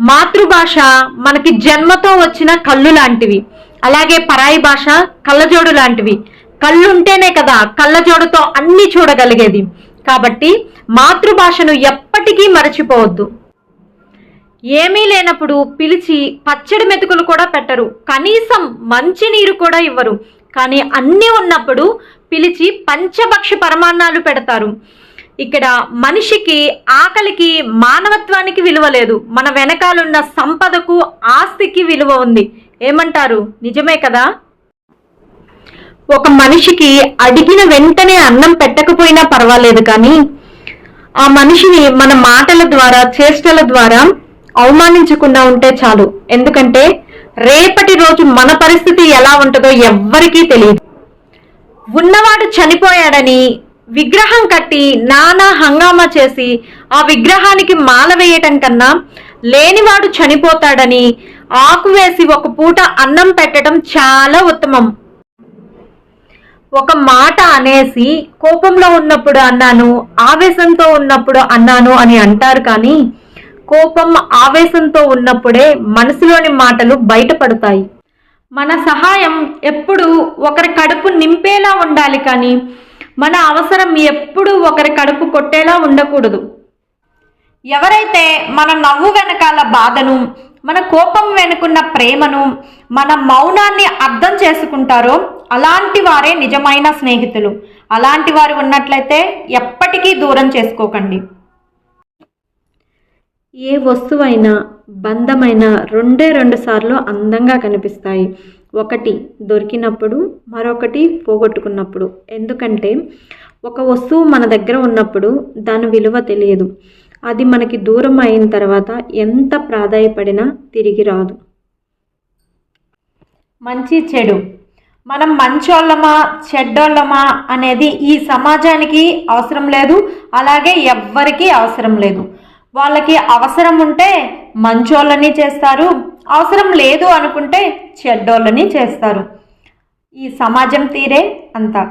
మాతృభాష మనకి జన్మతో వచ్చిన కళ్ళు లాంటివి. అలాగే పరాయి భాష కళ్ళజోడు లాంటివి. కళ్ళు ఉంటేనే కదా కళ్ళజోడుతో అన్ని చూడగలిగేది. కాబట్టి మాతృభాషను ఎప్పటికీ మరచిపోవద్దు. ఏమీ లేనప్పుడు పిలిచి పచ్చడి మెతుకులు కూడా పెట్టరు. కనీసం మంచినీరు కూడా ఇవ్వరు. కానీ అన్నీ ఉన్నప్పుడు పిలిచి పంచభక్ష పరమాన్నాలు పెడతారు. ఇక్కడ మనిషికి ఆకలికి మానవత్వానికి విలువ లేదు. మన వెనకాలన్న సంపదకు ఆస్తికి విలువ ఉంది. ఏమంటారు? నిజమే కదా? ఒక మనిషికి అడిగిన వెంటనే అన్నం పెట్టకపోయినా పర్వాలేదు కానీ ఆ మనిషిని మన మాటల ద్వారా చేష్టల ద్వారా అవమానించకుండా ఉంటే చాలు. ఎందుకంటే రేపటి రోజు మన పరిస్థితి ఎలా ఉంటుందో ఎవ్వరికీ తెలియదు. ఉన్నవాడు చనిపోయాడని విగ్రహం కట్టి నానా హంగామా చేసి ఆ విగ్రహానికి మాల వేయటం కన్నా లేనివాడు చనిపోతాడని ఆకు వేసి ఒక పూట అన్నం పెట్టడం చాలా ఉత్తమం. ఒక మాట అనేసి కోపంలో ఉన్నప్పుడు అన్నాను ఆవేశంతో ఉన్నప్పుడు అన్నాను అని అంటారు కానీ కోపం ఆవేశంతో ఉన్నప్పుడే మనసులోని మాటలు బయటపడతాయి. మన సహాయం ఎప్పుడు ఒకరి కడుపు నింపేలా ఉండాలి కానీ మన అవసరం ఎప్పుడు ఒకరి కడుపు కొట్టేలా ఉండకూడదు. ఎవరైతే మన నవ్వు వెనకాల బాధను మన కోపం వెనుకున్న ప్రేమను మన మౌనాన్ని అర్థం చేసుకుంటారో అలాంటి వారే నిజమైన స్నేహితులు. అలాంటి వారు ఉన్నట్లయితే ఎప్పటికీ దూరం చేసుకోకండి. ఏ వస్తువైనా బంధమైన రెండే రెండు సార్లు అందంగా కనిపిస్తాయి. ఒకటి దొరికినప్పుడు మరొకటి పోగొట్టుకున్నప్పుడు. ఎందుకంటే ఒక వస్తువు మన దగ్గర ఉన్నప్పుడు దాని విలువ తెలియదు. అది మనకి దూరం అయిన తర్వాత ఎంత ప్రాధాయపడినా తిరిగి రాదు. మంచి చెడు. మనం మంచోళ్ళమా చెడ్డోళ్ళమా అనేది ఈ సమాజానికి అవసరం లేదు. అలాగే ఎవ్వరికీ అవసరం లేదు. వాళ్ళకి అవసరం ఉంటే మంచోళ్ళని చేస్తారు అవసరం లేదు అనుకుంటే చెడ్డోళ్ళని చేస్తారు. ఈ సమాజం తీరే అంతా.